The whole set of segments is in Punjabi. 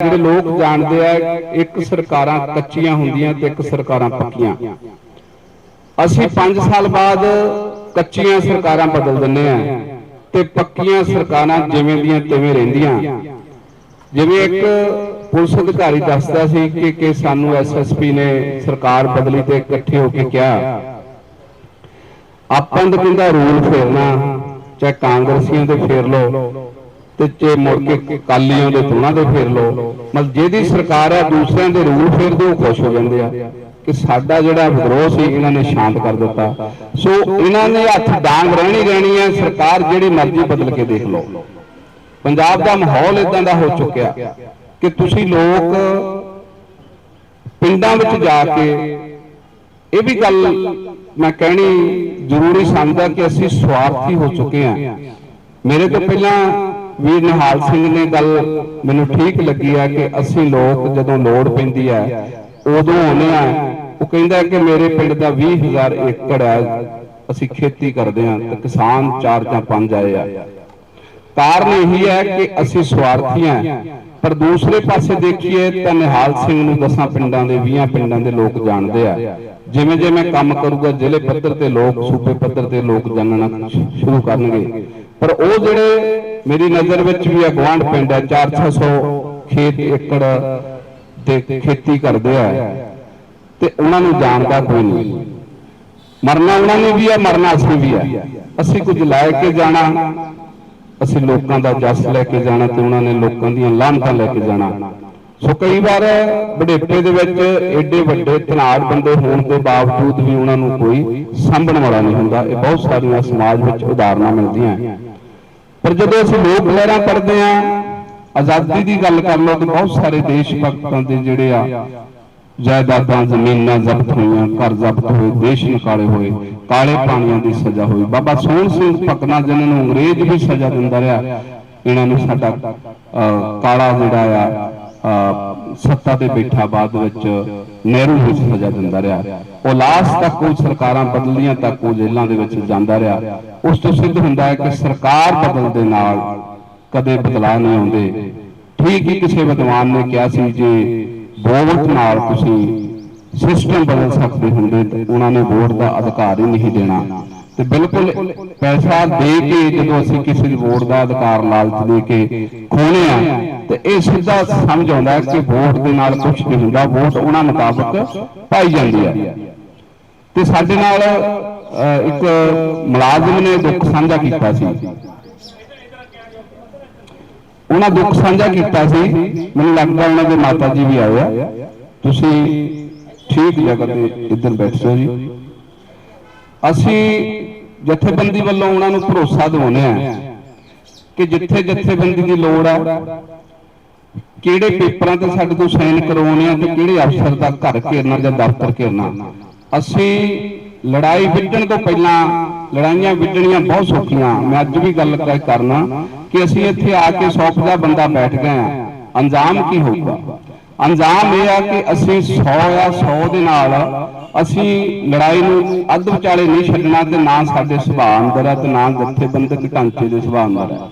ਜਿਹੜੇ ਲੋਕ ਜਾਣਦੇ ਆ, ਇੱਕ ਸਰਕਾਰਾਂ ਕੱਚੀਆਂ ਹੁੰਦੀਆਂ ਤੇ ਇੱਕ ਸਰਕਾਰਾਂ ਪੱਕੀਆਂ। ਅਸੀਂ 5 ਸਾਲ ਬਾਅਦ ਕੱਚੀਆਂ ਸਰਕਾਰਾਂ ਬਦਲ ਦਿੰਨੇ ਆ ਤੇ ਪੱਕੀਆਂ ਸਰਕਾਰਾਂ ਜਿਵੇਂ ਦੀਆਂ ਤਿਵੇਂ ਰਹਿੰਦੀਆਂ। ਜਿਵੇਂ ਇੱਕ ਪੁਲਿਸ ਅਧਿਕਾਰੀ ਦੱਸਦਾ ਸੀ ਕਿ ਕਿ ਸਾਨੂੰ ਐਸਐਸਪੀ ਨੇ ਸਰਕਾਰ ਬਦਲੀ ਤੇ ਇਕੱਠੇ ਹੋ ਕੇ ਕਿਹਾ, ਆਪਾਂ ਤਾਂ ਕਹਿੰਦਾ ਰੂਲ ਫੇਰਨਾ, ਚਾਹੇ ਕਾਂਗਰਸੀਆਂ ਦੇ ਫੇਰ ਲੋ ਤੇ ਜੇ ਮੁੜ ਕੇ ਕਾਲੀਆਂ ਦੇ ਤੁਣਾ ਦੇ ਫੇਰ ਲਓ। ਮਤਲਬ ਜਿਹਦੀ ਸਰਕਾਰ ਹੈ ਦੂਸਰਿਆਂ ਦੇ ਰੂਲ ਫੇਰਦੇ ਉਹ ਖੁਸ਼ ਹੋ ਜਾਂਦੇ ਆ ਕਿ ਸਾਡਾ ਜਿਹੜਾ ਵਿਰੋਧ ਸੀ, ਇਹਨਾਂ ਨੇ ਸ਼ਾਂਤ ਕਰ ਦਿੱਤਾ। ਸੋ ਇਹਨਾਂ ਨੇ ਹੱਥ ਡਾਂਗ ਰਹਿਣੀ ਰਹਿਣੀ ਹੈ ਸਰਕਾਰ ਜਿਹੜੀ ਮਰਜ਼ੀ ਬਦਲ ਕੇ ਦੇਖ ਲਓ। ਪੰਜਾਬ ਦਾ ਮਾਹੌਲ ਇਦਾਂ ਦਾ ਹੋ ਚੁੱਕਿਆ ਕਿ ਤੁਸੀਂ ਲੋਕ ਪਿੰਡਾਂ ਵਿੱਚ ਜਾ ਕੇ ਇਹ ਵੀ ਗੱਲ ਮੈਂ ਕਹਿਣੀ ਜ਼ਰੂਰੀ ਸਮਝਦਾ ਕਿ ਅਸੀਂ ਸਵਾਰਥੀ ਹੋ ਚੁੱਕੇ ਹਾਂ ਮੇਰੇ ਤੋਂ ਪਹਿਲਾਂ ਵੀਰ ਨਿਹਾਲ ਸਿੰਘ ਨੇ ਗੱਲ ਮੈਨੂੰ ਠੀਕ ਲੱਗੀ ਆ ਕਿ ਅਸੀਂ ਲੋਕ ਜਦੋਂ ਲੋੜ ਪੈਂਦੀ ਹੈ ਉਦੋਂ ਆਉਂਦੇ ਆ। ਉਹ ਕਹਿੰਦਾ ਕਿ ਮੇਰੇ ਪਿੰਡ ਦਾ 20000 ਏਕੜ ਹੈ ਅਸੀਂ ਖੇਤੀ ਕਰਦੇ ਹਾਂ ਤੇ ਕਿਸਾਨ ਚਾਰ ਜਾਂ ਪੰਜ ਆਏ ਆ। ਕਾਰਨ ਇਹੀ ਹੈ ਕਿ ਅਸੀਂ ਸਵਾਰਥੀ ਹਾਂ ਪਰ ਦੂਸਰੇ ਪਾਸੇ ਦੇਖੀਏ ਤਾਂ ਨਿਹਾਲ ਸਿੰਘ ਨੂੰ ਦਸਾਂ ਪਿੰਡਾਂ ਦੇ 20 ਪਿੰਡਾਂ ਦੇ ਲੋਕ ਜਾਣਦੇ ਆ। ਜਿਵੇਂ ਜਿਵੇਂ ਕੰਮ ਕਰੂਗਾ, ਜ਼ਿਲ੍ਹੇ ਪੱਧਰ ਤੇ ਲੋਕ, ਸੂਬੇ ਪੱਧਰ ਤੇ ਲੋਕ ਜਾਣਨਾ ਸ਼ੁਰੂ ਕਰਨਗੇ। ਪਰ ਉਹ ਜਿਹੜੇ ਮੇਰੀ ਨਜ਼ਰ ਵਿੱਚ ਵੀ ਅਗਵਾਂਡ ਪਿੰਡ ਹੈ 4-600 ਖੇਤ ਏਕੜ ਤੇ ਖੇਤੀ ਕਰਦੇ ਆ, ਤੇ ਉਹਨਾਂ ਨੂੰ ਜਾਣਦਾ ਕੋਈ ਨਹੀਂ। ਮਰਨਾ ਉਹਨਾਂ ਨੇ ਵੀ ਆ, ਮਰਨਾ ਅਸੀਂ ਵੀ ਆ। ਅਸੀਂ ਕੁਝ ਲੈ ਕੇ ਜਾਣਾ, ਅਸੀਂ ਲੋਕਾਂ ਦਾ ਜਸ ਲੈ ਕੇ ਜਾਣਾ ਤੇ ਉਹਨਾਂ ਨੇ ਲੋਕਾਂ ਦੀਆਂ ਲਾਹਨਤਾਂ ਲੈ ਕੇ ਜਾਣਾ। ਸੋ ਕਈ ਵਾਰ ਬੜੇਪੇ ਦੇ ਵਿੱਚ ਏਡੇ ਵੱਡੇ ਤਨਾੜ ਬੰਦੇ ਹੋਣ ਦੇ ਬਾਵਜੂਦ ਵੀ ਉਹਨਾਂ ਨੂੰ ਕੋਈ ਸਾਂਭਣ ਵਾਲਾ ਨਹੀਂ ਹੁੰਦਾ। ਇਹ ਬਹੁਤ ਸਾਰੀਆਂ ਸਮਾਜ ਵਿੱਚ ਉਦਾਹਰਨਾਂ ਮਿਲਦੀਆਂ। ਪਰ ਜਦੋਂ ਅਸੀਂ ਲੋਕ ਲਹਿਰਾਂ ਪੜ੍ਹਦੇ ਆ ਆਜ਼ਾਦੀ ਦੀ ਗੱਲ ਕਰ ਲਓ ਤੇ ਬਹੁਤ ਸਾਰੇ ਦੇਸ਼ ਭਗਤਾਂ ਦੇ ਜਿਹੜੇ ਆ ਜਾਇਦਾਦਾਂ ਜ਼ਮੀਨਾਂ ਜ਼ਬਤ ਹੋਈਆਂ ਘਰ ਜ਼ਬਤ ਹੋਏ ਦੇਸ਼ ਨਿਕਾਲੇ ਹੋਏ ਕਾਲੇ ਪਾਣੀਆਂ ਦੀ ਸਜ਼ਾ ਹੋਈ। ਬਾਬਾ ਸੋਹਣ ਸਿੰਘ ਪਕਨਾ ਜਿਹਨਾਂ ਨੂੰ ਅੰਗਰੇਜ਼ ਵੀ ਸਜ਼ਾ ਦਿੰਦਾ ਰਿਹਾ। ਇਹਨਾਂ ਨੂੰ ਸਾਡਾ ਅਹ, ਕਾਲਾ ਜਿਹੜਾ ਆ ਸੱਤਾ ਤੇ ਬੈਠਾ ਬਾਅਦ ਵਿੱਚ ਨਹਿਰੂ ਵੀ ਸਜ਼ਾ ਦਿੰਦਾ ਰਿਹਾ। ਉਹ ਲਾਸਟ ਤੱਕ ਉਹ ਸਰਕਾਰਾਂ ਬਦਲੀਆਂ ਤੱਕ ਉਹ ਜੇਲ੍ਹਾਂ ਦੇ ਵਿੱਚ ਜਾਂਦਾ ਰਿਹਾ। ਉਸ ਤੋਂ ਸਿੱਧ ਹੁੰਦਾ ਹੈ ਕਿ ਸਰਕਾਰ ਬਦਲ ਦੇ ਨਾਲ ਕਦੇ ਬਦਲਾਅ ਨਹੀਂ ਆਉਂਦੇ। ਠੀਕ ਹੀ ਕਿਸੇ ਵਿਦਵਾਨ ਨੇ ਕਿਹਾ ਸੀ ਜੇ ਵੋਟ ਨਾਲ ਤੁਸੀਂ ਸਿਸਟਮ ਬਦਲ ਸਕਦੇ ਹੁੰਦੇ ਤੇ ਉਹਨਾਂ ਨੇ ਵੋਟ ਦਾ ਅਧਿਕਾਰ ਹੀ ਨਹੀਂ ਦੇਣਾ। ਤੇ ਬਿਲਕੁਲ ਪੈਸਾ ਦੇ ਕੇ ਜਦੋਂ ਅਸੀਂ ਕਿਸੇ ਦੀ ਵੋਟ ਦਾ ਅਧਿਕਾਰ ਲਾਲਚ ਦੇ ਕੇ ਖੋਹਣੇ ਆ ਤੇ ਇਹ ਸਿੱਧਾ ਸਮਝ ਆਉਂਦਾ ਕਿ ਵੋਟ ਦੇ ਨਾਲ ਕੁਝ ਨਹੀਂ ਹੁੰਦਾ, ਵੋਟ ਉਹਨਾਂ ਮੁਤਾਬਕ ਪਾਈ ਜਾਂਦੀ ਹੈ। ਤੇ ਸਾਡੇ ਨਾਲ ਇੱਕ ਮੁਲਾਜ਼ਮ ਨੇ ਦੁੱਖ ਸਾਂਝਾ ਕੀਤਾ ਸੀ। ਉਹਨਾਂ ਦੁੱਖ ਸਾਂਝਾ ਕੀਤਾ ਸੀ, ਮੈਨੂੰ ਲੱਗਦਾ ਉਹਨਾਂ ਦੇ ਮਾਤਾ ਜੀ ਵੀ ਆਏ ਆ। ਤੁਸੀਂ ਠੀਕ ਜਗ੍ਹਾ ਤੇ ਇੱਧਰ ਬੈਠੋ ਜੀ। ਅਸੀਂ ਜਥੇਬੰਦੀ ਵੱਲੋਂ ਉਹਨਾਂ ਨੂੰ ਭਰੋਸਾ ਦਿਵਾਉਂਦੇ ਆ ਕਿ ਜਿੱਥੇ ਜਥੇਬੰਦੀ ਦੀ ਲੋੜ ਆ, ਕਿਹੜੇ ਪੇਪਰਾਂ ਤੇ ਸਾਡੇ ਤੋਂ ਸਾਈਨ ਕਰਵਾਉਣੇ ਆ ਤੇ ਕਿਹੜੇ ਅਫਸਰ ਦਾ ਘਰ ਘੇਰਨਾ ਜਾਂ ਦਫ਼ਤਰ ਘੇਰਨਾ। ਅਸੀਂ ਲੜਾਈ ਵਿੱਢਣ ਤੋਂ ਪਹਿਲਾਂ ਲੜਾਈਆਂ ਵਿੱਢਣੀਆਂ ਬਹੁਤ ਸੌਖੀਆਂ। ਮੈਂ ਅੱਜ ਵੀ ਗੱਲ ਕਰਨਾ ਕਿ ਅਸੀਂ ਇੱਥੇ ਆ ਕੇ 100 ਦਾ ਬੰਦਾ ਬੈਠ ਗਏ ਆ। ਅੰਜਾਮ ਕੀ ਹੋਊਗਾ? ਅੰਜਾਮ ਇਹ ਆ ਕਿ ਅਸੀਂ 100 ਆ 100 ਦੇ ਨਾਲ ਅਸੀਂ ਲੜਾਈ ਨੂੰ ਅੱਧ ਵਿਚਾਲੇ ਨਹੀਂ ਛੱਡਣਾ ਤੇ ਨਾ ਸਾਡੇ ਸੁਭਾਅ ਅੰਦਰ ਆ ਤੇ ਨਾ ਜਥੇਬੰਦਕ ਢਾਂਚੇ ਦੇ ਸੁਭਾਅ ਅੰਦਰ ਆ।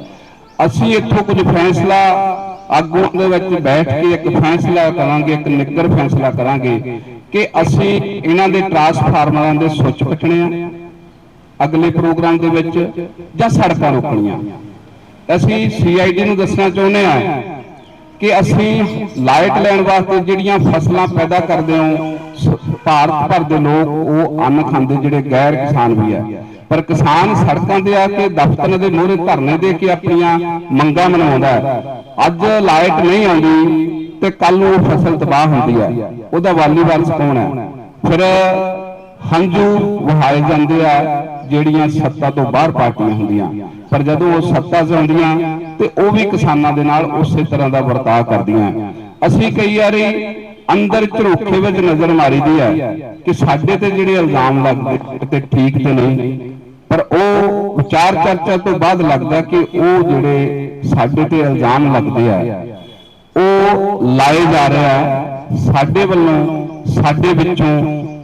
ਅਸੀਂ ਇੱਥੋਂ ਕੁਝ ਫੈਸਲਾ ਆਗੂ ਦੇ ਵਿੱਚ ਬੈਠ ਕੇ ਇੱਕ ਫੈਸਲਾ ਕਰਾਂਗੇ, ਇੱਕ ਨਿੱਗਰ ਫੈਸਲਾ ਕਰਾਂਗੇ ਕਿ ਅਸੀਂ ਇਹਨਾਂ ਦੇ ਟਰਾਂਸਫਾਰਮਰਾਂ ਦੇ ਸੁੱਚ ਕੱਟਣੇ ਆ ਅਗਲੇ ਪ੍ਰੋਗਰਾਮ ਦੇ ਵਿੱਚ ਜਾਂ ਸੜਕਾਂ ਰੋਕਣੀਆਂ। ਅਸੀਂ ਸੀਆਈਡੀ ਨੂੰ ਦੱਸਣਾ ਚਾਹੁੰਦੇ ਆ ਕਿ ਅਸੀਂ ਲਾਈਟ ਲੈਣ ਵਾਸਤੇ ਜਿਹੜੀਆਂ ਫਸਲਾਂ ਪੈਦਾ ਕਰਦੇ ਹਾਂ ਭਾਰਤ ਭਰ ਦੇ ਲੋਕ ਉਹ ਅੰਨ ਖਾਂਦੇ, ਜਿਹੜੇ ਗੈਰ ਕਿਸਾਨ ਵੀ ਆ ਪਰ ਕਿਸਾਨ ਸੜਕਾਂ ਤੇ ਆ ਕੇ, ਦਫ਼ਤਰਾਂ ਦੇ ਮੂਹਰੇ ਧਰਨੇ ਦੇ ਕੇ ਆਪਣੀਆਂ ਮੰਗਾਂ ਮਨਾਉਂਦਾ ਅੱਜ ਲਾਈਟ ਨਹੀਂ ਆਉਂਦੀ ਤੇ ਕੱਲ ਨੂੰ ਉਹ ਫਸਲ ਤਬਾਹ ਹੁੰਦੀ ਹੈ। ਉਹਦਾ ਵਾਲੀ ਵਾਰਸ ਕੌਣ ਹੈ? ਫਿਰ ਹੰਝੂ ਵਹਾਏ ਜਾਂਦੇ ਆ, ਜਿਹੜੀਆਂ ਸੱਤਾ ਤੋਂ ਬਾਹਰ ਪਾਰਟੀਆਂ ਹੁੰਦੀਆਂ। ਪਰ ਜਦੋਂ ਉਹ ਸੱਤਾ 'ਚ ਆਉਂਦੀਆਂ ਤੇ ਉਹ ਵੀ ਕਿਸਾਨਾਂ ਦੇ ਨਾਲ ਉਸੇ ਤਰ੍ਹਾਂ ਦਾ ਵਰਤਾਅ ਕਰਦੀਆਂ ਅਸੀਂ ਕਈ ਵਾਰੀ ਅੰਦਰ ਝਰੋਖੇ ਵਿੱਚ ਨਜ਼ਰ ਮਾਰੀਦੀ ਹੈ ਕਿ ਸਾਡੇ ਤੇ ਜਿਹੜੇ ਇਲਜ਼ਾਮ ਲੱਗਦੇ ਤੇ ਠੀਕ ਤੇ ਨਹੀਂ। ਪਰ ਉਹ ਵਿਚਾਰ ਚਰਚਾ ਤੋਂ ਬਾਅਦ ਲੱਗਦਾ ਕਿ ਉਹ ਜਿਹੜੇ ਸਾਡੇ ਤੇ ਇਲਜ਼ਾਮ ਲੱਗਦੇ ਆ, ਉਹ ਲਾਏ ਜਾ ਰਿਹਾ ਹੈ ਸਾਡੇ ਵੱਲੋਂ, ਸਾਡੇ ਵਿੱਚੋਂ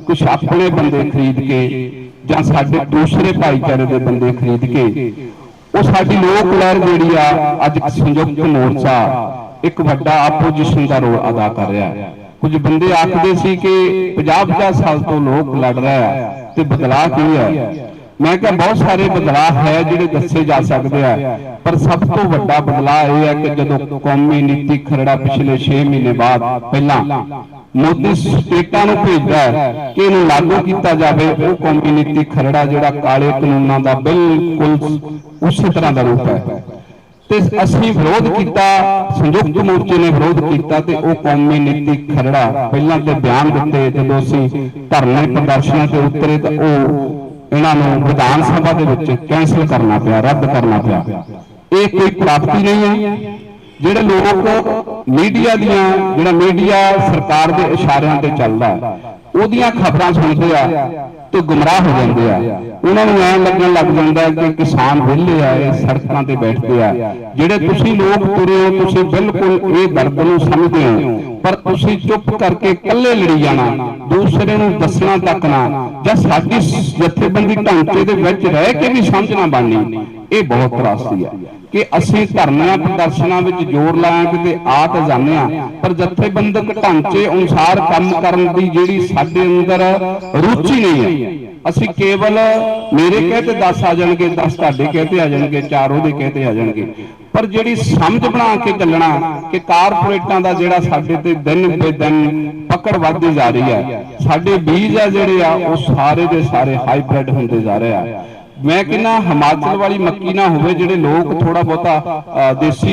ਕੁਝ ਆਪਣੇ ਬੰਦੇ ਖਰੀਦ ਕੇ ਜਾਂ ਸਾਡੇ ਦੂਸਰੇ ਭਾਈਚਾਰੇ ਦੇ ਬੰਦੇ ਖਰੀਦ ਕੇ ਉਹ ਸਾਡੀ ਲੋਕ ਲਹਿਰ ਜਿਹੜੀ ਆ, ਅੱਜ ਸੰਯੁਕਤ ਮੋਰਚਾ ਇੱਕ ਵੱਡਾ ਆਪੋਜੀਸ਼ਨ ਦਾ ਰੋਲ ਅਦਾ ਕਰ ਰਿਹਾ ਹੈ। ਕੁਝ ਬੰਦੇ ਆਖਦੇ ਸੀ ਕਿ 50-50 ਸਾਲ ਤੋਂ ਲੋਕ ਲੜ ਰਿਹਾ ਹੈ ਤੇ ਬਦਲਾਅ ਕੀ ਹੈ? ਮੈਂ ਕਿਹਾ ਬਹੁਤ ਸਾਰੇ ਬਦਲਾਅ ਹੈ ਜਿਹੜੇ ਦੱਸੇ ਜਾ ਸਕਦੇ ਆ। ਪਰ ਸਭ ਤੋਂ ਵੱਡਾ ਬਦਲਾਅ ਇਹ ਹੈ ਕਿ ਜਦੋਂ ਕੌਮੀ ਨੀਤੀ ਖਰੜਾ ਪਿਛਲੇ 6 ਮਹੀਨੇ ਬਾਅਦ ਪਹਿਲਾਂ ਮੋਦੀ ਸਟੇਟਾਂ ਨੂੰ ਭੇਜਦਾ ਹੈ ਕਿ ਇਹਨੂੰ ਲਾਗੂ ਕੀਤਾ ਜਾਵੇ ਉਹ ਕੌਮੀ ਨੀਤੀ ਖਰੜਾ ਜਿਹੜਾ ਕਾਲੇ ਕਾਨੂੰਨਾਂ ਦਾ ਬਿਲਕੁਲ ਉਸੇ ਤਰ੍ਹਾਂ ਦਾ ਰੂਪ ਹੈ। ਤੇ ਅਸੀਂ ਵਿਰੋਧ ਕੀਤਾ ਸੰਯੁਕਤ ਮੋਰਚੇ ਨੇ ਵਿਰੋਧ ਕੀਤਾ ਤੇ ਉਹ ਕੌਮੀ ਨੀਤੀ ਖਰੜਾ ਪਹਿਲਾਂ ਤੇ ਬਿਆਨ ਦਿੱਤੇ ਜਦੋਂ ਅਸੀਂ ਧਰਨੇ ਪ੍ਰਦਰਸ਼ਨਾਂ ਤੇ ਉਤਰੇ ਤਾਂ ਉਹ ਇਹਨਾਂ ਨੂੰ ਵਿਧਾਨ ਸਭਾ ਦੇ ਵਿੱਚ ਕੈਂਸਲ ਕਰਨਾ ਪਿਆ, ਰੱਦ ਕਰਨਾ ਪਿਆ। ਇਹ ਕੋਈ ਪ੍ਰਾਪਤੀ ਨਹੀਂ ਹੈ। ਜਿਹੜੇ ਲੋਕ ਮੀਡੀਆ ਦੀਆਂ, ਜਿਹੜਾ ਮੀਡੀਆ ਸਰਕਾਰ ਦੇ ਇਸ਼ਾਰਿਆਂ ਤੇ ਚੱਲਦਾ ਉਹਦੀਆਂ ਖਬਰਾਂ ਸੁਣਦੇ ਆ ਤੇ ਗੁੰਮਰਾਹ ਹੋ ਜਾਂਦੇ ਆ। ਉਹਨਾਂ ਨੂੰ ਐਂ ਲੱਗਣ ਲੱਗ ਜਾਂਦਾ ਕਿ ਕਿਸਾਨ ਵਿਹਲੇ ਆ, ਇਹ ਸੜਕਾਂ ਤੇ ਬੈਠਦੇ ਆ। ਜਿਹੜੇ ਤੁਸੀਂ ਲੋਕ ਤੁਰੇ ਹੋ, ਤੁਸੀਂ ਬਿਲਕੁਲ ਇਹ ਦਰਦ ਨੂੰ ਸਮਝਦੇ ਹੋ। ਪਰ ਤੁਸੀਂ ਚੁੱਪ ਕਰਕੇ ਇਕੱਲੇ ਲੜੀ ਜਾਣਾ, ਦੂਸਰੇ ਨੂੰ ਦੱਸਣਾ ਤੱਕ ਨਾ ਜਾਂ ਸਾਡੀ ਜਥੇਬੰਦੀ ਢਾਂਚੇ ਦੇ ਵਿੱਚ ਰਹਿ ਕੇ ਵੀ ਸਮਝਣਾ ਬਣਨੀ, ਇਹ ਬਹੁਤ ਤਰਾਸਦੀ ਹੈ ਕਿ ਅਸੀਂ ਧਰਨਿਆਂ ਪ੍ਰਦਰਸ਼ਨਾਂ ਵਿੱਚ ਜ਼ੋਰ ਲਾਇਆ ਤੇ ਆ ਤਾਂ ਜਾਂਦੇ ਆ ਪਰ ਜਥੇਬੰਦਕ ਢਾਂਚੇ ਅਨੁਸਾਰ ਕੰਮ ਕਰਨ ਦੀ ਜਿਹੜੀ ਸਾਡੇ ਅੰਦਰ ਰੁਚੀ ਨਹੀਂ ਹੈ। ਅਸੀਂ ਕੇਵਲ ਮੇਰੇ ਕਹਤੇ 10 ਆ ਜਾਣਗੇ 10 ਤੁਹਾਡੇ ਕਹਤੇ ਆ ਜਾਣਗੇ 4 ਉਹਦੇ ਕਹਤੇ ਆ ਜਾਣਗੇ। ਪਰ ਜਿਹੜੀ ਸਮਝ ਬਣਾ ਕੇ ਚੱਲਣਾ ਕਿ ਕਾਰਪੋਰੇਟਾਂ ਦਾ ਜਿਹੜਾ ਸਾਡੇ ਤੇ ਦਿਨ ਬੇ ਦਿਨ ਪਕੜ ਵੱਧਦੀ ਜਾ ਰਹੀ ਹੈ, ਸਾਡੇ ਬੀਜ ਆ ਜਿਹੜੇ ਆ, ਉਹ ਸਾਰੇ ਦੇ ਸਾਰੇ ਹਾਈਬ੍ਰਿਡ ਹੁੰਦੇ ਜਾ ਰਹੇ ਆ। ਮੈਂ ਕਹਿੰਦਾ ਹਿਮਾਚਲ ਵਾਲੀ ਮੱਕੀ ਨਾ ਹੋਵੇ ਜਿਹੜੇ ਲੋਕ ਥੋੜਾ ਬਹੁਤਾ ਦੇਸੀ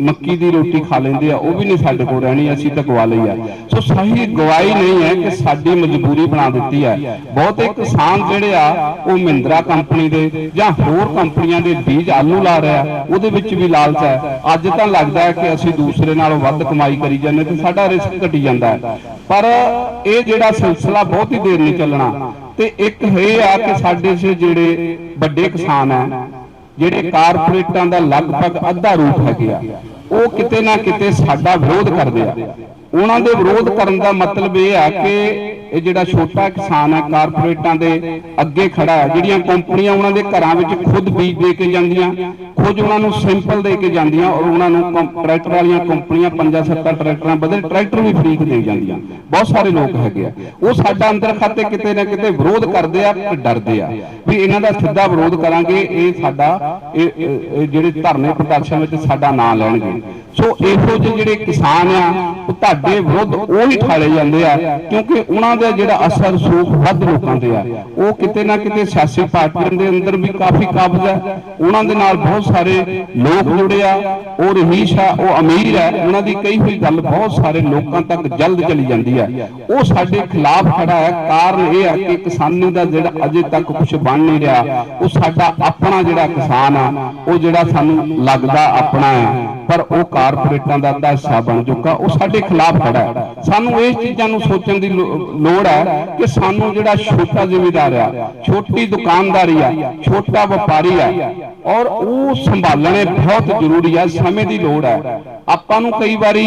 ਮੱਕੀ ਦੀ ਰੋਟੀ ਖਾ ਲੈਂਦੇ ਆ ਉਹ ਵੀ ਨਹੀਂ ਸਾਡੇ ਕੋਲ ਰਹਿਣੀ ਅਸੀਂ ਤਾਂ ਗਵਾ ਲਈ ਆ। ਸੋ ਸਹੀ ਗਵਾਈ ਨਹੀਂ ਹੈ ਕਿ ਸਾਡੀ ਮਜਬੂਰੀ ਬਣਾ ਦਿੱਤੀ ਹੈ। ਬਹੁਤੇ ਕਿਸਾਨ ਜਿਹੜੇ ਆ ਉਹ ਮਹਿੰਦਰਾ ਕੰਪਨੀ ਦੇ ਜਾਂ ਹੋਰ ਕੰਪਨੀਆਂ ਦੇ ਬੀਜ ਆਲੂ ਲਾ ਰਿਹਾ ਉਹਦੇ ਵਿੱਚ ਵੀ ਲਾਲਚ ਹੈ। ਅੱਜ ਤਾਂ ਲੱਗਦਾ ਹੈ ਕਿ ਅਸੀਂ ਦੂਸਰੇ ਨਾਲੋਂ ਵੱਧ ਕਮਾਈ ਕਰੀ ਜਾਂਦੇ ਤੇ ਸਾਡਾ ਰਿਸਕ ਘਟੀ ਜਾਂਦਾ ਪਰ ਇਹ ਜਿਹੜਾ ਸਿਲਸਿਲਾ ਬਹੁਤ ਹੀ ਦੇਰ ਨਹੀਂ ਚੱਲਣਾ ਤੇ ਇੱਕ ਇਹ ਆ ਕਿ ਸਾਡੇ 'ਚ ਜਿਹੜੇ ਵੱਡੇ ਕਿਸਾਨ ਆ, ਜਿਹੜੇ ਕਾਰਪੋਰੇਟਾਂ ਦਾ ਲਗਭਗ ਅੱਧਾ ਰੂਪ ਹੈਗੇ ਆ, ਉਹ ਕਿਤੇ ਨਾ ਕਿਤੇ ਸਾਡਾ ਵਿਰੋਧ ਕਰਦੇ ਆ। ਉਹਨਾਂ ਦੇ ਵਿਰੋਧ ਕਰਨ ਦਾ ਮਤਲਬ ਇਹ ਆ ਕਿ ਇਹ ਜਿਹੜਾ ਛੋਟਾ ਕਿਸਾਨ ਹੈ, ਕਾਰਪੋਰੇਟਾਂ ਦੇ ਅੱਗੇ ਖੜਾ ਹੈ, ਜਿਹੜੀਆਂ ਕੰਪਨੀਆਂ ਉਹਨਾਂ ਦੇ ਘਰਾਂ ਵਿੱਚ ਖੁਦ ਬੀਜ ਦੇ ਕੇ ਜਾਂਦੀਆਂ, ਖੁਦ ਉਹਨਾਂ ਨੂੰ ਸਿੰਪਲ ਦੇ ਕੇ ਜਾਂਦੀਆਂ ਔਰ ਉਹਨਾਂ ਨੂੰ ਟਰੈਕਟਰ ਵਾਲੀਆਂ ਕੰਪਨੀਆਂ ਪੰਜਾਂ ਸੱਤਾਂ ਟਰੈਕਟਰਾਂ ਬਦਲੇ ਟਰੈਕਟਰ ਵੀ ਫ੍ਰੀ ਦੇ ਜਾਂਦੀਆਂ। ਬਹੁਤ ਸਾਰੇ ਲੋਕ ਹੈਗੇ ਆ। ਉਹ ਸਾਡਾ ਅੰਦਰ ਖਾਤੇ ਕਿਤੇ ਨਾ ਕਿਤੇ ਵਿਰੋਧ ਕਰਦੇ ਆ ਤੇ ਡਰਦੇ ਆ ਵੀ ਇਹਨਾਂ ਦਾ ਸਿੱਧਾ ਵਿਰੋਧ ਕਰਾਂਗੇ, ਇਹ ਸਾਡਾ, ਇਹ ਜਿਹੜੇ ਧਰਨੇ ਪ੍ਰਦਰਸ਼ਨ ਵਿੱਚ ਸਾਡਾ ਨਾਂ ਲੈਣਗੇ। ਸੋ ਇਹੋ ਜਿਹੇ ਜਿਹੜੇ ਕਿਸਾਨ ਆ ਤੁਹਾਡੇ ਵਿਰੁੱਧ ਉਹ ਹੀ ਠਾਲੇ ਜਾਂਦੇ ਆ, ਕਿਉਂਕਿ ਉਹਨਾਂ ਦੇ ਜਿਹੜਾ ਅਸਰ ਸੂਖ ਵੱਧ ਲੋਕਾਂ ਤੇ ਆ। ਉਹ ਕਿਤੇ ਨਾ ਕਿਤੇ ਸਿਆਸੀ ਪਾਰਟੀਆਂ ਦੇ ਅੰਦਰ ਵੀ ਕਾਫੀ ਕਾਬਜ਼ ਹੈ। ਉਹਨਾਂ ਦੇ ਨਾਲ ਬਹੁਤ ਸਾਰੇ ਲੋਕ ਜੁੜੇ ਆ। ਉਹ ਰਹੀਸ਼ ਆ, ਉਹ ਅਮੀਰ ਹੈ। ਉਹਨਾਂ ਦੀ ਕਈ ਹੋਈ ਗੱਲ ਬਹੁਤ ਸਾਰੇ ਲੋਕਾਂ ਤੱਕ ਜਲਦ ਚਲੀ ਜਾਂਦੀ ਹੈ। ਉਹ ਸਾਡੇ ਖਿਲਾਫ ਖੜਾ ਹੈ। ਕਾਰਨ ਇਹ ਹੈ ਕਿ ਕਿਸਾਨੀ ਦਾ ਜਿਹੜਾ ਅਜੇ ਤੱਕ ਕੁਝ ਬਣ ਨਹੀਂ ਰਿਹਾ, ਉਹ ਸਾਡਾ ਆਪਣਾ ਜਿਹੜਾ ਕਿਸਾਨ ਆ, ਉਹ ਜਿਹੜਾ ਸਾਨੂੰ ਲੱਗਦਾ ਆਪਣਾ ਹੈ। ਪਰ ਉਹ ਕਾਰਪੋਰੇਟਾਂ ਦਾ ਅੱਧਾ ਹਿੱਸਾ ਬਣ ਚੁੱਕਾ। ਉਹ ਸਾਡੇ ਖਿਲਾਫ ਖੜਾ ਹੈ। ਸਾਨੂੰ ਇਹ ਚੀਜ਼ਾਂ ਨੂੰ ਸੋਚਣ ਦੀ ਲੋ- ਲੋੜ ਹੈ ਕਿ ਸਾਨੂੰ ਜਿਹੜਾ ਛੋਟਾ ਜ਼ਿਮੀਦਾਰ ਆ, ਛੋਟੀ ਦੁਕਾਨਦਾਰੀ ਆ, ਛੋਟਾ ਵਪਾਰੀ ਆ, ਔਰ ਉਹ ਸੰਭਾਲਣੇ ਬਹੁਤ ਜ਼ਰੂਰੀ ਆ, ਸਮੇਂ ਦੀ ਲੋੜ ਹੈ। ਆਪਾਂ ਨੂੰ ਕਈ ਵਾਰੀ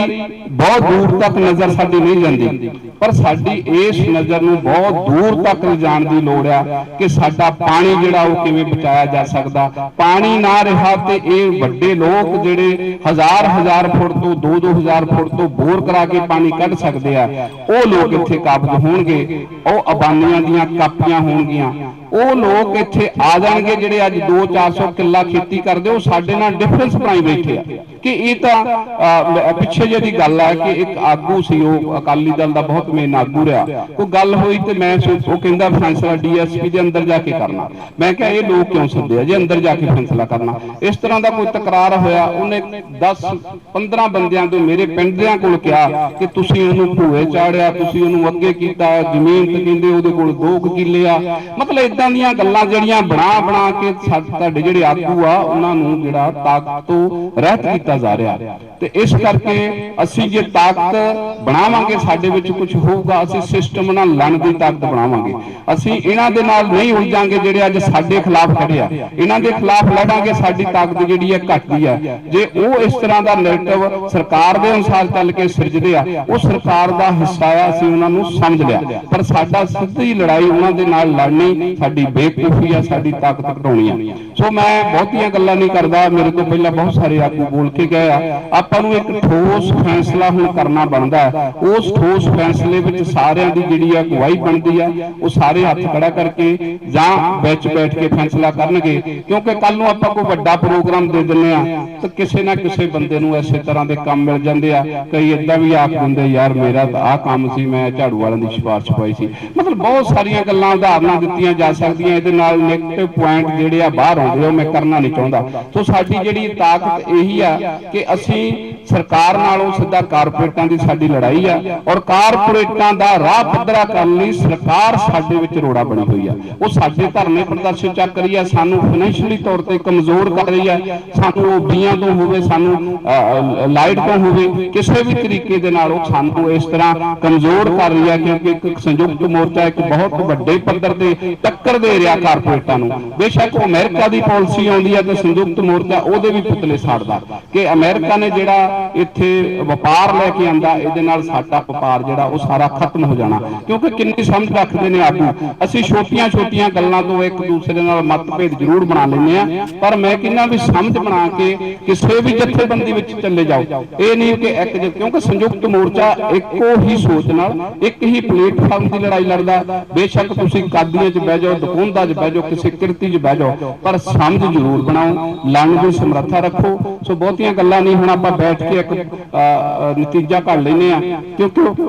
ਬਹੁਤ ਦੂਰ ਤੱਕ ਨਜ਼ਰ ਸਾਡੀ ਨਹੀਂ ਜਾਂਦੀ, ਪਰ ਸਾਡੀ ਇਸ ਨਜ਼ਰ ਨੂੰ ਬਹੁਤ ਦੂਰ ਤੱਕ ਲਿਜਾਣ ਦੀ ਲੋੜ ਆ ਕਿ ਸਾਡਾ ਪਾਣੀ ਜਿਹੜਾ ਉਹ ਕਿਵੇਂ ਬਚਾਇਆ ਜਾ ਸਕਦਾ। ਪਾਣੀ ਨਾ ਰਿਹਾ ਤੇ ਇਹ ਵੱਡੇ ਲੋਕ ਜਿਹੜੇ ਹਜ਼ਾਰ ਹਜ਼ਾਰ ਫੁੱਟ ਤੋਂ 2-2000 ਫੁੱਟ ਤੋਂ ਬੋਰ ਕਰਾ ਕੇ ਪਾਣੀ ਕੱਢ ਸਕਦੇ ਆ, ਉਹ ਲੋਕ ਇੱਥੇ ਕਾਬਜ਼ ਹੋਣਗੇ। ਉਹ ਅਬਾਨੀਆਂ ਦੀਆਂ ਕਾਪੀਆਂ ਹੋਣਗੀਆਂ। ਉਹ ਲੋਕ ਇੱਥੇ ਆ ਜਾਣਗੇ ਜਿਹੜੇ ਅੱਜ 2-400 ਕਿੱਲਾ ਖੇਤੀ ਕਰਦੇ, ਉਹ ਸਾਡੇ ਨਾਲ ਡਿਫਰੈਂਸ ਬਣਾਈ ਬੈਠੇ ਆ। ਕਿ ਇਹ ਤਾਂ ਪਿੱਛੇ ਜਿਹੇ ਦੀ ਗੱਲ ਆ ਕਿ ਇੱਕ ਆਗੂ ਸੀ, ਉਹ ਅਕਾਲੀ ਦਲ ਦਾ ਬਹੁਤ ਮੇਨ ਆਗੂ ਰਿਹਾ। ਕੋਈ ਗੱਲ ਹੋਈ ਤੇ ਮੈਂ ਉਹ ਕਹਿੰਦਾ ਫੈਸਲਾ ਡੀਐਸਪੀ ਦੇ ਅੰਦਰ ਜਾ ਕੇ ਕਰਨਾ। ਮੈਂ ਕਿਹਾ ਇਹ ਲੋਕ ਕਿਉਂ ਸੱਦੇ ਆ? ਜੇ ਅੰਦਰ ਜਾ ਕੇ ਫੈਸਲਾ ਕਰਨਾ। ਇਸ ਤਰ੍ਹਾਂ ਦਾ ਕੋਈ ਤਕਰਾਰ ਹੋਇਆ, ਉਹਨੇ 10 15 ਬੰਦਿਆਂ ਤੋਂ ਮੇਰੇ ਪਿੰਡਿਆਂ ਕੋਲ ਕਿਹਾ ਕਿ ਤੁਸੀਂ ਉਹਨੂੰ ਭੂਏ ਚਾੜਿਆ, ਤੁਸੀਂ ਉਹਨੂੰ ਅੱਗੇ ਕੀਤਾ, ਜ਼ਮੀਨ ਤੇ ਕਹਿੰਦੇ ਉਹਦੇ ਕੋਲ 2 ਕਿੱਲੇ ਆ। ਮਤਲਬ ਇਦਾਂ ਦੀਆਂ ਗੱਲਾਂ ਜਿਹੜੀਆਂ ਬਣਾ ਬਣਾ ਕੇ ਸਾਡੇ ਜਿਹੜੇ ਆਗੂ ਆ, ਉਹਨਾਂ ਨੂੰ ਜਿਹੜਾ ਤਾਕਤ ਤੋਂ ਰਹਿਤ ਕੀਤਾ ਜਾ ਰਿਹਾ। ਤੇ ਇਸ ਕਰਕੇ ਅਸੀਂ ਜੇ ਤਾਕਤ ਬਣਾਵਾਂਗੇ ਸਾਡੇ ਵਿੱਚ ਕੁਝ ਹੋਊਗਾ, ਅਸੀਂ ਸਿਸਟਮ ਨਾਲ ਲੜਨ ਦੀ ਤਾਕਤ ਬਣਾਵਾਂਗੇ। ਅਸੀਂ ਇਹਨਾਂ ਦੇ ਨਾਲ ਨਹੀਂ ਉਲਝਾਂਗੇ ਜਿਹੜੇ ਅੱਜ ਸਾਡੇ ਖਿਲਾਫ ਖੜੇ ਆ। ਇਹਨਾਂ ਦੇ ਖਿਲਾਫ ਲੜਾਂਗੇ, ਸਾਡੀ ਤਾਕਤ ਜਿਹੜੀ ਹੈ ਘਟਦੀ ਹੈ ਜੇ ਉਹ ਇਸ ਤਰ੍ਹਾਂ ਦਾ ਨੈਰੇਟਿਵ ਸਰਕਾਰ ਦੇ ਅਨੁਸਾਰ ਚੱਲ ਕੇ ਸਿਰਜਦੇ ਆ, ਉਹ ਸਰਕਾਰ ਦਾ ਹਿੱਸਾ ਆ, ਅਸੀਂ ਉਹਨਾਂ ਨੂੰ ਸਮਝ ਲਿਆ। ਪਰ ਸਾਡਾ ਸਿੱਧੀ ਲੜਾਈ ਉਹਨਾਂ ਦੇ ਨਾਲ ਲੜਨੀ ਸਾਡੀ ਬੇਵਕੂਫੀ ਆ, ਸਾਡੀ ਤਾਕਤ ਘਟਾਉਣੀ ਆ। ਸੋ ਮੈਂ ਬਹੁਤੀਆਂ ਗੱਲਾਂ ਨਹੀਂ ਕਰਦਾ, ਮੇਰੇ ਤੋਂ ਪਹਿਲਾਂ ਬਹੁਤ ਸਾਰੇ ਆਗੂ ਬੋਲ ਕੇ ਗਏ ਆ। ਆਪਾਂ ਨੂੰ ਇੱਕ ਠੋਸ ਫੈਸਲਾ ਹੁਣ ਕਰਨਾ ਬਣਦਾ ਉਸ ਠੋਸ ਫੈਸਲੇ ਵਿੱਚ ਸਾਰਿਆਂ ਦੀ ਜਿਹੜੀ ਆ ਗਵਾਹੀ ਬਣਦੀ ਆ, ਉਹ ਸਾਰੇ ਹੱਥ ਖੜਾ ਕਰਕੇ ਜਾਂ ਵਿੱਚ ਬੈਠ ਕੇ ਫੈਸਲਾ ਕਰਨਗੇ। ਕਿਉਂਕਿ ਕੱਲ ਨੂੰ ਆਪਾਂ ਕੋਈ ਵੱਡਾ ਪ੍ਰੋਗਰਾਮ ਦੇ ਦਿੰਨੇ ਆ, ਤਾਂ ਕਿਸੇ ਨਾ ਕਿਸੇ ਬੰਦੇ ਨੂੰ ਐਸੇ ਤਰ੍ਹਾਂ ਦੇ ਕੰਮ ਮਿਲ ਜਾਂਦੇ ਆ। ਕਈ ਇਦਾਂ ਵੀ ਆਖ ਦਿੰਦੇ, ਯਾਰ, ਮੇਰਾ ਤਾਂ ਆਹ ਕੰਮ ਸੀ, ਮੈਂ ਝਾੜੂ ਵਾਲਿਆਂ ਦੀ ਸਿਫਾਰਿਸ਼ ਪਾਈ ਸੀ। ਮਤਲਬ ਬਹੁਤ ਸਾਰੀਆਂ ਗੱਲਾਂ ਉਦਾਹਰਨਾਂ ਦਿੱਤੀਆਂ ਜਾ ਸਕਦੀਆਂ, ਇਹਦੇ ਨਾਲ ਨੈਗੇਟਿਵ ਪੁਆਇੰਟ ਜਿਹੜੇ ਆ ਬਾਹਰ ਆਉਂਦੇ ਉਹ ਮੈਂ ਕਰਨਾ ਨਹੀਂ ਚਾਹੁੰਦਾ। ਸੋ ਸਾਡੀ ਜਿਹੜੀ ਤਾਕਤ ਇਹੀ ਆ ਕਿ ਅਸੀਂ ਸਰਕਾਰ ਨਾਲੋਂ ਸਿੱਧਾ ਕਾਰਪੋਰੇਟਾਂ ਦੀ ਸਾਡੀ ਲੜਾਈ ਆ ਔਰ ਕਾਰਪੋਰੇਟਾਂ ਦਾ ਰਾਹ ਪੱਧਰਾ ਕਰਨ ਲਈ ਸਰਕਾਰ ਸਾਡੇ ਵਿੱਚ ਰੋੜਾ ਬਣੀ ਹੋਈ ਆ। ਉਹ ਸਾਡੇ ਧਰਨੇ ਪ੍ਰਦਰਸ਼ਨ ਚੱਕ ਰਹੀ ਆ, ਸਾਨੂੰ ਫਾਈਨੈਂਸ਼ੀਅਲੀ ਤੌਰ ਤੇ ਕਮਜ਼ੋਰ ਕਰ ਰਹੀ ਆ। ਸਾਨੂੰ ਉਹ ਤੋਂ ਹੋਵੇ, ਸਾਨੂੰ ਲਾਈਟ ਤੋਂ ਹੋਵੇ, ਕਿਸੇ ਵੀ ਤਰੀਕੇ ਦੇ ਨਾਲ ਉਹ ਸਾਨੂੰ ਇਸ ਤਰ੍ਹਾਂ ਕਮਜ਼ੋਰ ਕਰ ਰਹੀ ਆ ਕਿਉਂਕਿ ਇੱਕ ਸੰਯੁਕਤ ਮੋਰਚਾ ਇੱਕ ਬਹੁਤ ਵੱਡੇ ਪੱਧਰ ਤੇ ਟੱਕਰ ਦੇ ਰਿਹਾ ਕਾਰਪੋਰੇਟਾਂ ਨੂੰ। ਬੇਸ਼ੱਕ ਉਹ ਅਮਰੀਕਾ ਦੀ ਪਾਲਿਸੀ ਆਉਂਦੀ ਆ ਤੇ ਸੰਯੁਕਤ ਮੋਰਚਾ ਉਹਦੇ ਵੀ ਪੁਤਲੇ ਸਾੜਦਾ। ਕਿ ਅਮਰੀਕਾ ਨੇ ਜਿਹੜਾ ਇੱਥੇ ਵਪਾਰ ਲੈ ਕੇ ਆਂਦਾ, ਇਹਦੇ ਨਾਲ ਸਾਡਾ ਵਪਾਰ ਜਿਹੜਾ, ਉਹ ਸਾਰਾ ਖਤਮ ਹੋ ਜਾਣਾ। ਕਿਉਂਕਿ ਕਿੰਨੀ ਸਮਝ ਰੱਖਦੇ ਨੇ ਆਗੂ। ਅਸੀਂ ਛੋਟੀਆਂ-ਛੋਟੀਆਂ ਗੱਲਾਂ ਤੋਂ ਇੱਕ ਦੂਸਰੇ ਨਾਲ ਮਤਭੇਦ ਜ਼ਰੂਰ ਬਣਾ ਲੈਂਦੇ ਆ ਪਰ ਮੈਂ ਕਹਿੰਦਾ ਵੀ ਸਮਝ ਬਣਾ ਕੇ ਕਿਸੇ ਵੀ ਜਥੇਬੰਦੀ ਵਿੱਚ ਚੱਲੇ ਜਾਓ। ਇਹ ਨਹੀਂ ਕਿ ਇੱਕ ਕਿਉਂਕਿ ਸੰਯੁਕਤ ਮੋਰਚਾ ਇੱਕੋ ਹੀ ਸੋਚ ਨਾਲ, ਇੱਕ ਹੀ ਪਲੇਟਫਾਰਮ ਦੀ ਲੜਾਈ ਲੜਦਾ। ਬੇਸ਼ੱਕ ਤੁਸੀਂ ਕਾਦੀਆਂ 'ਚ ਬਹਿ ਜਾਓ, ਦਕੁੰਦਾ 'ਚ ਬਹਿ ਜਾਓ, ਕਿਸੇ ਕਿਰਤੀ 'ਚ ਬਹਿ ਜਾਓ। ਪਰ ਸਮਝ ਜ਼ਰੂਰ ਬਣਾਓ ਲੜਨ ਦੀ ਸਮਰੱਥਾ ਰੱਖੋ। ਸੋ ਬਹੁਤੀਆਂ ਗੱਲਾਂ ਨਹੀਂ, ਹੁਣ ਆਪਾਂ ਬੈਠ ਕੇ ਇੱਕ ਨਤੀਜਾ ਕੱਢ ਲੈਨੇ ਆ। ਕਿਉਂਕਿ